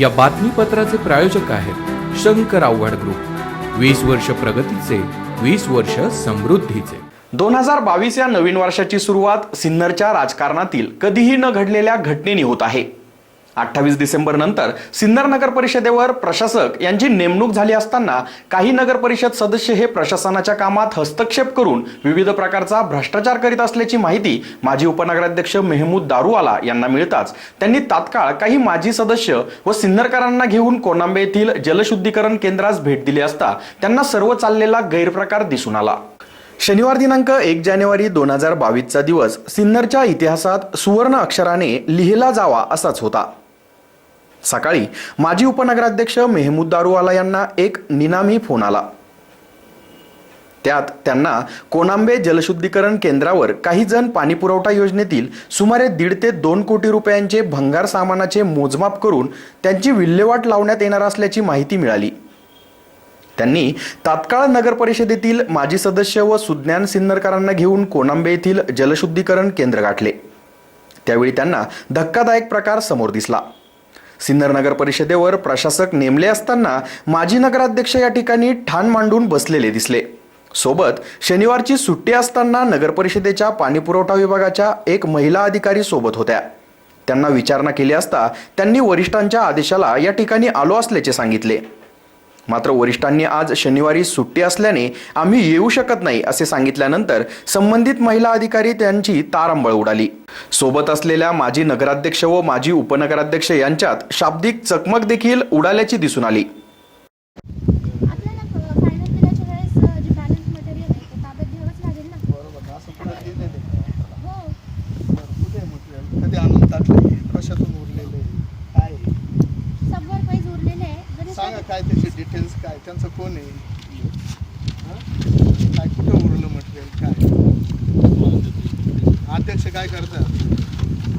या बातमीपत्राचे प्रायोजक आहेत शंकर आव्हाड ग्रुप. वीस वर्ष प्रगतीचे वीस वर्ष समृद्धीचे. दोन हजार बावीस या नवीन वर्षाची सुरुवात सिन्नरच्या राजकारणातील कधीही न घडलेल्या घटनेने होत आहे. अठ्ठावीस डिसेंबर नंतर सिन्नर नगर परिषदेवर प्रशासक यांची नेमणूक झाली असताना काही नगर परिषद सदस्य हे प्रशासनाच्या कामात हस्तक्षेप करून विविध प्रकारचा भ्रष्टाचार करीत असल्याची माहिती माजी उपनगराध्यक्ष मेहमूद दारूवाला यांना मिळताच. त्यांनी तात्काळ काही माजी सदस्य व सिन्नरकरांना घेऊन कोनांबे येथील जलशुद्धीकरण केंद्रास भेट दिली असता त्यांना सर्व चाललेला गैरप्रकार दिसून आला. शनिवार दिनांक एक जानेवारी दोन हजार बावीसचा दिवस सिन्नरच्या इतिहासात सुवर्ण अक्षराने लिहिला जावा असाच होता. सकाळी माजी उपनगराध्यक्ष मेहमूद दारूवाला यांना एक निनामी फोन आला. त्यात त्यांना कोनांबे जलशुद्धीकरण केंद्रावर काही जण पाणीपुरवठा योजनेतील सुमारे दीड ते दोन कोटी रुपयांचे भंगार सामानाचे मोजमाप करून त्यांची विल्हेवाट लावण्यात येणार असल्याची माहिती मिळाली. त्यांनी तात्काळ नगर परिषदेतील माजी सदस्य व सुज्ञान सिन्नरकरांना घेऊन कोनांबे येथील जलशुद्धीकरण केंद्र गाठले. त्यावेळी त्यांना धक्कादायक प्रकार समोर दिसला. सिन्नर नगर परिषदेवर प्रशासक नेमले असताना माजी नगराध्यक्ष या ठिकाणी ठाण मांडून बसलेले दिसले. सोबत शनिवारची सुट्टी असताना नगरपरिषदेच्या पाणीपुरवठा विभागाच्या एक महिला अधिकारी सोबत होत्या. त्यांना विचारणा केली असता त्यांनी वरिष्ठांच्या आदेशाला या ठिकाणी आलो असल्याचे सांगितले. मात्र वरिष्ठांनी आज शनिवारी सुट्टी असल्याने आम्ही येऊ शकत नाही असे सांगितल्यानंतर संबंधित महिला अधिकारी त्यांची तारांबळ उडाली. सोबत असलेल्या माजी नगराध्यक्ष व माजी उपनगराध्यक्ष यांच्यात शाब्दिक चकमक देखील उडाल्याची दिसून आली आपल्याला फायनल दिल्याच्या वेळेस अ, जे बॅलन्स मटेरियल आहे ते ताब्यात घ्यावंच लागेल ना बरोबर असं पुढे लिहिलेलं आहे. हो बरं, कुठे आहे म्हटलं कधी आणून टाकलं कशातून उरलेलं आहे? काय आहे? सबवर पैज उरलेले आहे जरी सांगा सब- काय त्याचे डिटेल्स काय त्यांचं कोण आहे हा? काय कुठे उरलं मटेरियल काय अध्यक्ष काय करतात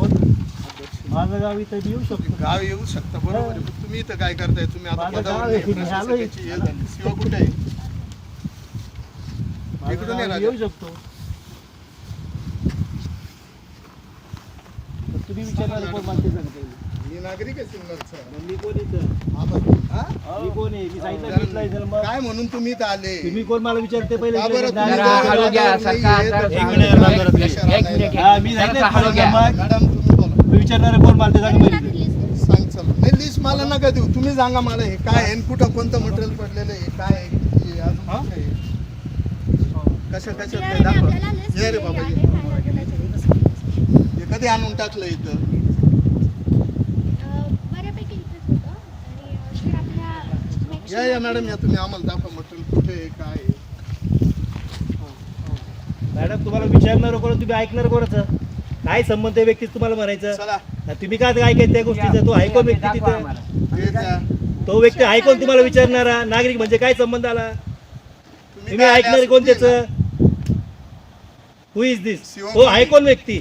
अध्यक्ष माझं गाव इथं येऊ शकतो गाव येऊ शकता बरोबर आहे. पण तुम्ही इथं काय करताय तुम्ही आता माझं पदावर गाव नाही, आहे, मी आलोय. प्रशासकाची हे झाली. शिवा कुठे आहे माझं इकडून ये गाव राजा. येऊ शकतो पण तुम्ही विचारणार कोण मला ते सांगता येईल मी नागरिक आहे सिन्नरचा मग मी कोण इथं आभार. हा? मी कोण आहे मी सांगितलं तर मग काय म्हणून तुम्ही इथं आले तुम्ही कोण मला विचारते पहिले का बरं. तुम्ही नाही, तर तुम्ही एक मिनिट. एक. हा, मी सांगितलं जरा घ्या. मग मॅडम विचारणार कोण मला ते सांग पहिले चल नाही लिस्ट मला नका देऊ. तुम्ही सांगा मला हे काय आहे आणि कुठं कोणतं मटेरियल पडलेलं आहे काय आहे किती आहे, अजून कुठं आहे? कशा कशात काय दाखवा? ये रे बाबा ये. हे कधी आणून टाकलं इथं? या या मॅडम या तुम्ही आम्हाला दाखवा मटेरियल कुठे आहे काय आहे. मॅडम तुम्हाला विचारणार कोण तुम्ही ऐकणार कोणाचं? काय संबंध आहे व्यक्ती तुम्हाला म्हणायचं? चला. तुम्ही काय ऐकायचं त्या गोष्टीचं? तो कोण व्यक्ती तिथं. हे द्या. तो व्यक्ती कोण तुम्हाला विचारणारा नागरिक म्हणजे काय संबंध आला? तुम्ही काय ऐकणार कोण? त्याचं हु इज दिस आहे कोण व्यक्ती.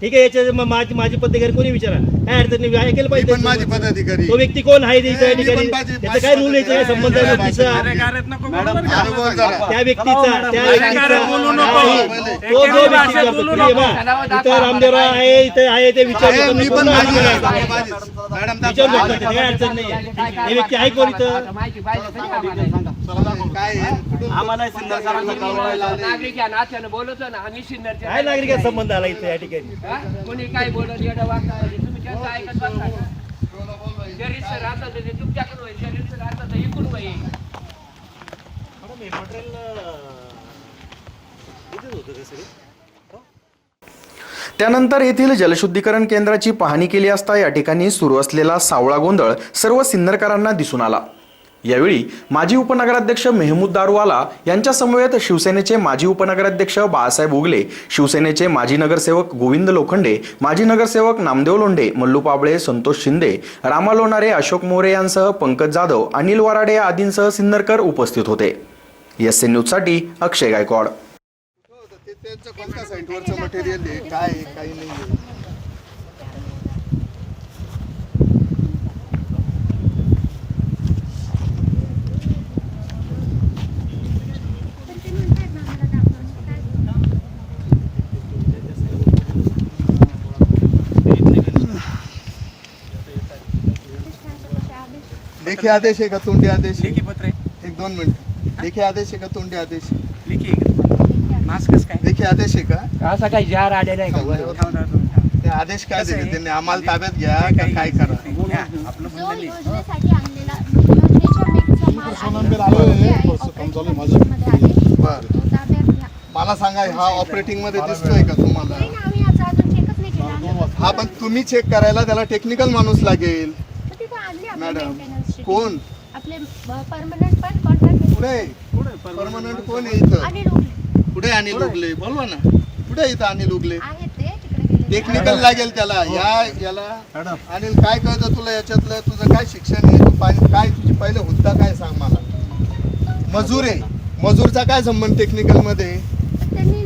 ठीक आहे याच्या मग माझी माझी पदाधिकारी कोणी विचारा? काय अडचण नाही ऐकायला पाहिजे पण माझी पदाधिकारी. तो व्यक्ती कोण आहे त्याचा काय रूल आहे काय संबंध आहे व्यक्तीचा. त्या व्यक्तीचा त्या व्यक्तीचा बोलू नको. नाही, तो जो व्यक्ती इथं रामदेवराव आहे इथे आहे ते विचार आहे, मी पण माझी विचारू काय अडचण नाही हे व्यक्ती आहे कोण इथं? आम्हाला. काय कळवायला. नागरिक या नात्यानं बोलतो ना आम्ही सिन्नरचे काय नागरिकाचा संबंध आला इथे या ठिकाणी? हा? कोणी काय बोलत येडं वागतं, तुम्ही त्यांचं ऐकत बसता का? शरीरचं राहतं तर ते तुमच्याकडून होईल शरीरचं राहतं तर इकडून होईल त्यानंतर येथील जलशुद्धीकरण केंद्राची पाहणी केली असता या ठिकाणी सुरू असलेला सावळा गोंधळ सर्व सिन्नरकरांना दिसून आला. यावेळी माजी उपनगराध्यक्ष मेहमूद दारूवाला यांच्या समवेत शिवसेनेचे माजी उपनगराध्यक्ष बाळासाहेब उगले शिवसेनेचे माजी नगरसेवक गोविंद लोखंडे माजी नगरसेवक नामदेव लोंढे मल्लू पाबळे संतोष शिंदे रामा लोणारे अशोक मोरे यांसह पंकज जाधव अनिल वराडे आदींसह सिन्नरकर उपस्थित होते. एस एन न्यूजसाठी अक्षय गायकवाड ते त्यांचं कोणत्या साईटवरचं मटेरियल आहे काय आहे काही नाही आहे पण ते म्हणतायत ना आम्हाला दाखवा. काय लेखी आदेश आहे का? तोंडी आदेश लेखी पत्र. आहे एक दोन मिनिट. लेखी आदेश आहे का? तोंडी आदेश लेखी आहे का? मास्क कसं काय? लेखी आदेश आहे का? असा काही जार आलेला आहे का. ते आदेश काय? दिले? त्यांनी आम्हाला ताब्यात घ्या का काही- काय करा? आपलं माल सांगा हा ऑपरेटिंगमध्ये दिसतोय का तुम्हाला? नाही ना, आम्ही याचा अजून चेकच नाही केला. हा पण तुम्ही चेक करायला त्याला टेक्निकल माणूस लागेल. मॅडम. कोण? आपले परमनंट पण कॉन्ट्रॅक्ट पुढे परमनंट कोण आहे इथं? आणि लोक पुढे अनिल उगले? बोलवा ना. पुढे इथं अनिल उगले? आहेत ते तिकडे गेलेले. टेक्निकल लागेल त्याला. या याला. अनिल काय कळतं तुला याच्यातलं? तुझं काय शिक्षण आहे? तू पाय- काय तुझी पहिले हुद्दा काय सांग मला? मजूर आहे. मजूरचा काय संबंध टेक्निकलमध्ये? पण त्यांनी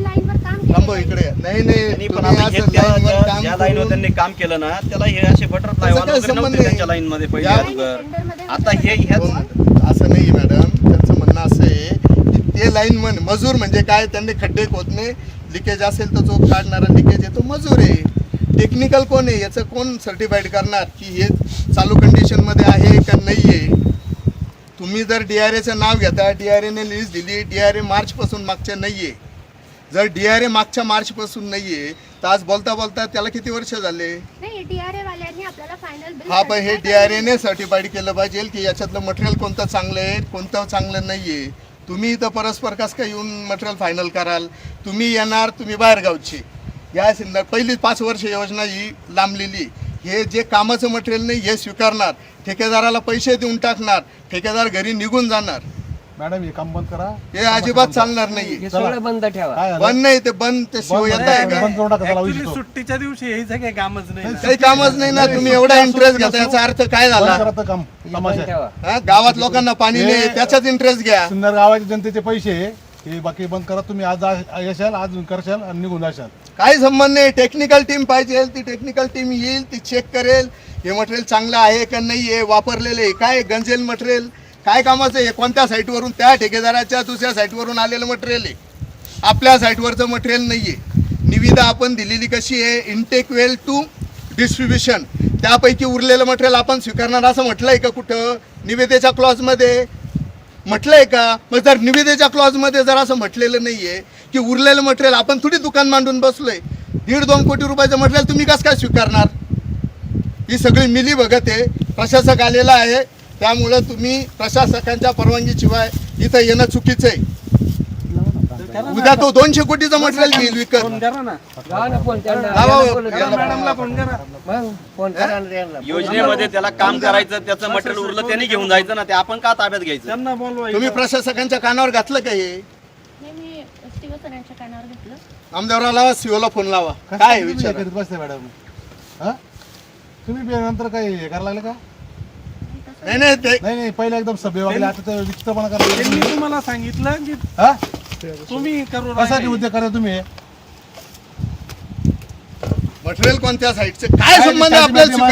थांबव इकडे. नाही नाही. त्यांनी पण तुम्ही आता असं त्या- line वर ज्या- काम ज्या लाईनवर करून- त्यांनी काम केलं ना त्याला हे असे बटरफ्लाय त्याचा संबंध? त्यांच्या लाईन मध्ये पहिले या- अगोदर. आता हे. ह्याच दोन. असं नाही मॅडम त्यांचं म्हणणं असं आहे की ते लाईन मन मजूर म्हणजे काय? त्यांनी खड्डे खोदणे लिकेज असेल तर चोप काढणारा लिकेज आहे तो मजूर आहे. टेक्निकल कोण आहे? याचं कोण सर्टिफाईड करणार की हे चालू कंडिशनमध्ये आहे का नाही आहे तुम्ही जर डी आर एचं नाव घेता डी आर एने लिस्ट दिली डी आर ए मार्चपासून मागच्या नाही आहे जर डी आर ए मागच्या मार्चपासून नाही आहे तर आज बोलता बोलता त्याला किती वर्ष झाले? नाही डीआरए वाल्यांनी आपल्याला फायनल बिल हा पण हे डी आर एने सर्टिफाईड केलं पाहिजे की याच्यातलं मटेरियल कोणतं चांगलं आहे कोणतं चांगलं नाही आहे तुम्ही इथं परस्पर कसं काय येऊन मटेरियल फायनल कराल? तुम्ही येणार तुम्ही बाहेरगावचे या सिंदर पहिली पाच वर्ष योजना ही लांबलेली हे जे कामाचं मटेरियल नाही हे स्वीकारणार. ठेकेदाराला पैसे देऊन टाकणार. ठेकेदार घरी निघून जाणार. मॅडम हे काम बंद करा हे अजिबात चालणार नाही हे सगळं बंद ठेवा काय झालं? बंद नाही ते बंद ते शिव बंद येत आहे का बंद करून टाका त्याला Actually विषय तो. सुट्टीच्या दिवशी यायचं काही कामच नाही ना. काही कामच नाही ना तुम्ही एवढा इंटरेस्ट घेता याचा अर्थ काय बंद झाला करा तर काम तमाशा बंद आहे. ठेवा हा? गावात लोकांना पाणी हे- नाही त्याचाच इंटरेस्ट घ्या सुंदर गावाच्या जनतेचे पैसे हे बाकी बंद करा तुम्ही आज आ- येशाल आज करशाल आणि निघून जाशाल काही संबंध नाही टेक्निकल टीम पाहिजे ती टेक्निकल टीम येईल ती चेक करेल हे मटेरियल चांगलं आहे का नाही आहे वापरलेलं आहे काय गंजेल मटेरियल काय कामाचं आहे? हे कोणत्या साईटवरून? त्या ठेकेदाराच्या दुसऱ्या साईटवरून आलेलं मटेरियल आहे. आपल्या साईटवरचं मटेरियल नाही आहे निविदा आपण दिलेली कशी आहे? इंटेक वेल टू डिस्ट्रीब्युशन त्यापैकी उरलेलं मटेरियल आपण स्वीकारणार असं म्हटलं आहे का कुठं? निविदेच्या क्लॉजमध्ये म्हटलं आहे का? मग जर निविदेच्या क्लॉजमध्ये जर असं म्हटलेलं नाही आहे की उरलेलं मटेरियल आपण थोडी दुकान मांडून बसलो आहे दीड दोन कोटी रुपयाचं मटेरियल तुम्ही कसं काय स्वीकारणार? ही सगळी मिली बघत आहे. प्रशासक आलेला आहे. त्यामुळं तुम्ही प्रशासकांच्या परवानगीशिवाय इथं येणं चुकीचं आहे. उद्या तो दोनशे कोटीचं मटेरियल घेईल विकत. फोन करा ना. लावा ना फोन त्यांना. लावा, यांना बोलू द्या. याला मॅडमला फोन करा. मग फोन करा. ना त्यांना. योजनेमध्ये त्याला काम करायचं त्याचं मटेरियल उरलं त्यांनी घेऊन जायचं ना. ते आपण का ताब्यात घ्यायचं? त्यांना बोलवा तुम्ही प्रशासकांच्या कानावर घातलं का हे? हे मी शिवसरांच्या कानावर घेतलं. आमदाराला लावा सीओला फोन लावा. काय हे विचार करीत बसते मॅडम? हा? तुम्ही बी नंतर काही हे करायला लागले का? नाही नाही ते नाही नाही पहिले एकदम सभ्य वागले आता तर विचित्रपणा करायला त्यांनी. तुम्हाला सांगितलं की हा तुम्ही करू कशासाठी राहिले. उद्योग करा तुम्ही? मटेरियल कोणत्या साईडचं काय संबंध आपल्याला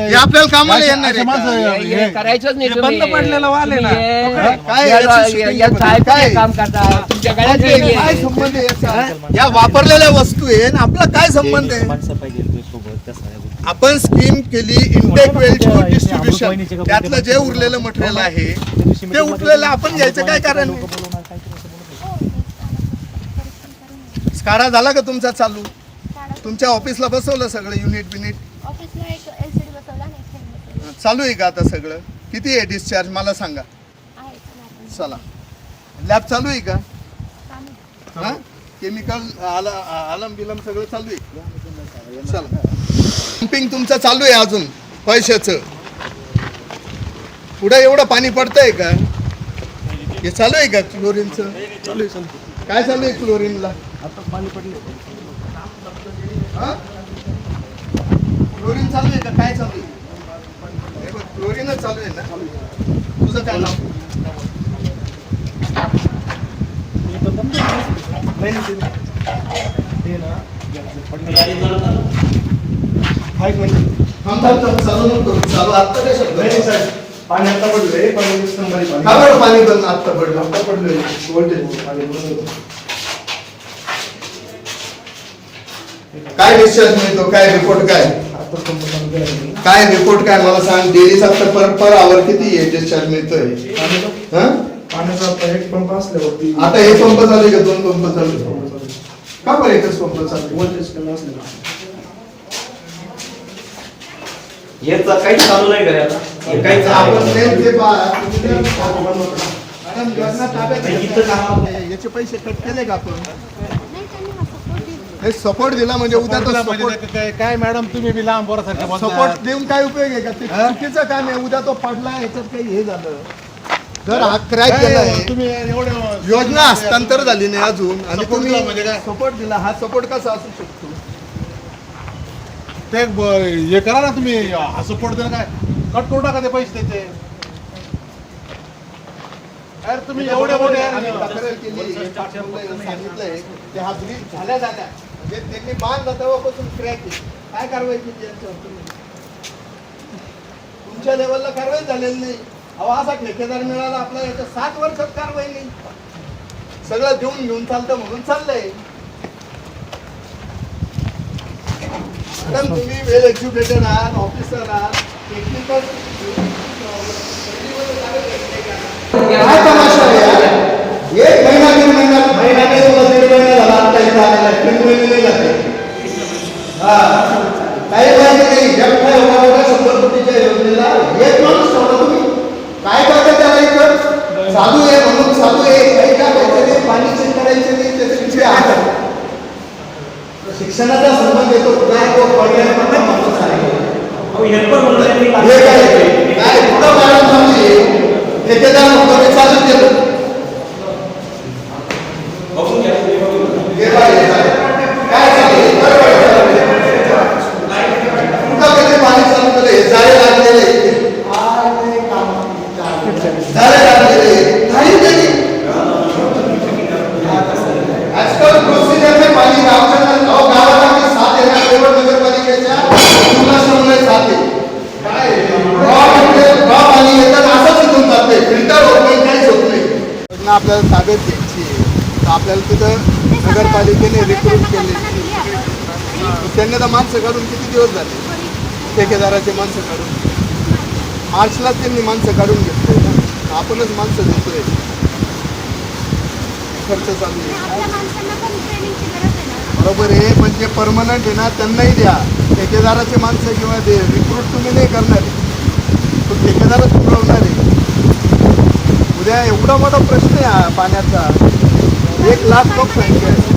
हे आपल्याला कामाला येणार अशा आहे माणसं का? हे- करायचंच नाही तुम्ही बंद पडलेलं वाल आहे ना. तुम्ही हे- काय? काय या- याची या- shooting या बद्दल? साहेब काय? काम करता तुमच्या गळ्यात काय. संबंध आहे याचा? या वापरलेल्या वस्तू आहे आणि आपला काय संबंध आहे आपण स्कीम केली इंटेक वेल टू डिस्ट्रीब्युशन त्यातलं जे उरलेलं मटेरियल आहे ते उरलेलं आपण घ्यायचं काय कारण आहे? स्काडा झाला का तुमचा चालू. तुमच्या ऑफिसला बसवलं सगळं युनिट बिनिट? ऑफिसला एक एलसीडी बसवला आणि एक fan बसवला. चालू आहे का आता सगळं? किती आहे डिस्चार्ज मला सांगा. आहे पण आपण चला. लॅब चालू आहे का? काम हा? केमिकल आला आलम बिलम सगळं चालू आहे? चला. पंपिंग तुमचं चालू आहे अजून पैशाचं. पुढे एवढं पाणी पडतंय का? हे चालू आहे का क्लोरीनचं चालू आहे काय चालू आहे क्लोरीनला आता पाणी पडले. क्लोरीन चालू आहे का? काय चालू आहे? हे क्लोरीनच चालू आहे ना? तुझं काय नाव? चालू आत्ता काय शब्द? पाणी आता पडलंय पण पाणी. पाणी आत्ता पडलं. आत्ता पडलं व्होल्टेज काय डिस्चार्ज मिळतो काय रिपोर्ट काय? काय रिपोर्ट काय? मला सांग डेलीचा पर पर आवर किती आहे डिस्चार्ज मिळतोय? हं? एक पंप असल्यावरती आता हे पंप चालू का? दोन पंप चालू का बरं एकच पंप चालू कमी असलेला याचा काहीच चालू नाही करायला काहीच आपण. याचे पैसे कट केले का आपण नाही त्यांनी हा सपोर्ट दिला हे सपोर्ट दिला म्हणजे उद्या तो म्हणजे सपोर्ट ते काय- काय मॅडम तुम्ही बी लहान पोरासारखे बोलताय. सपोर्ट देऊन काय उपयोग आहे का? ते चुकीचं काम आहे. उद्या तो पडला याच्यात काही हे झालं. जर हा. क्रॅक तुम्ही एवढं योजना हस्तांतर झाली नाही अजून आणि Support तुम्ही दिला म्हणजे काय? सपोर्ट दिला. हा सपोर्ट कसा असू शकतो? ते ब- हे करा ना तुम्ही. हा सपोर्ट द्या काय? कट करू टाका ते पैसे त्याचे. अरे तुम्ही एवढे मोठे आम्ही तक्रार केली सांगितलंय. ते हा ब्रिज झाल्या झाल्या म्हणजे त्यांनी बांधला तेव्हापासून क्रॅक काय कारवाई केली यांच्यावर तुमच्या लेवलला कारवाई झालेली नाही. अहो असा ठेकेदार मिळाला आपला याच्या सात वर्षात कारवाई नाही. सगळं देऊन घेऊन चालतं म्हणून चाललंय. मॅडम तुम्ही वेल एज्युकेटेड आहात ऑफिसर आहात टेक्निकल काय तमाशा आहे यार? एक महिना दीड महिना महिना नाही तुला दीड महिना झाला आता इथं आलेला आहे. तीन महिने नाही जाते हा काही माहिती नाही जग काय होणार होता शंभर कोटीच्या योजनेला एक माणूस ठेवला तुम्ही काय करता त्याला इथं साधू आहे म्हणून साधू आहे काही काय करायचं नाही पाणी चेक करायचं नाही त्याचे विषय आहे शिक्षणाचा संबंध येतो काय तो पर्याय पण माणूस आहे हे काय काय पुढं मॅडम समजी ठेकेदार म्हणतो मी चालू केलं हे काय हे काय? काय चाललंय? बरोबर आहे. कुठं कधी पाणी चालू केलं हे जाळे लागलेले आहे. जाळे लागलेले काही नाही आजकाल प्रोसिजर पाणी गावच्या अहो गावाला मी साथ येणार केवळ नगरपालिकेच्या उल्हासनगर साथ आहे काय रॉ मटेरियल, रॉ पाणी येतं असंच इथून जाते फिल्टर होत नाही काहीच होत नाही योजना आपल्याला ताब्यात घ्यायची आहे. तर आपल्याला तिथं नगरपालिकेने रिक्रूट केले. त्यांनी तर माणसं काढून किती दिवस झाले? ठेकेदाराचे माणसं काढून मार्चला त्यांनी माणसं काढून घेतले आपणच माणसं देतोय खर्च चालू आहे. बरोबर आहे पण जे परमनंट आहे ना त्यांनाही द्या. ठेकेदाराचे माणसं किंवा ते रिक्रूट तुम्ही नाही करणार ठेकेदारच पुरवणार आहे. उद्या एवढा मोठा प्रश्न आहे हा पाण्याचा. एक लाख लोकसंख्या आहे नाही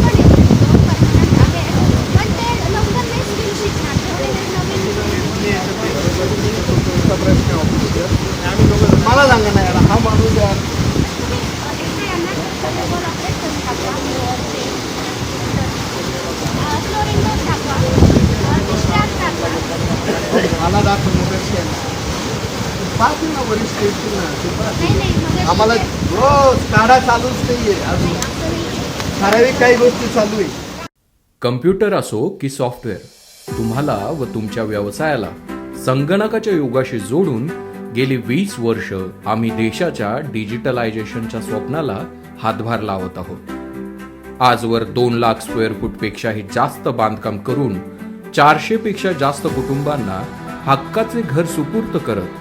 प्रश्न आहे. मला सांगा ना यार हा माणूस यार. मला दाखव मोबाईल स्कॅन पाहते ना वरिष्ठ येतील ना ते आम्हाला रोज काढा चालूच नाहीये. अजून. ठराविक काही गोष्टी चालू आहे. कम्प्युटर असो की सॉफ्टवेअर तुम्हाला व तुमच्या व्यवसायाला संगणकाच्या युगाशी जोडून गेली वीस वर्ष आम्ही देशाच्या डिजिटलायझेशनच्या स्वप्नाला हातभार लावत आहोत. आजवर दोन लाख स्क्वेअर फूटपेक्षाही जास्त बांधकाम करून चारशे पेक्षा जास्त कुटुंबांना हक्काचे घर सुपूर्त करत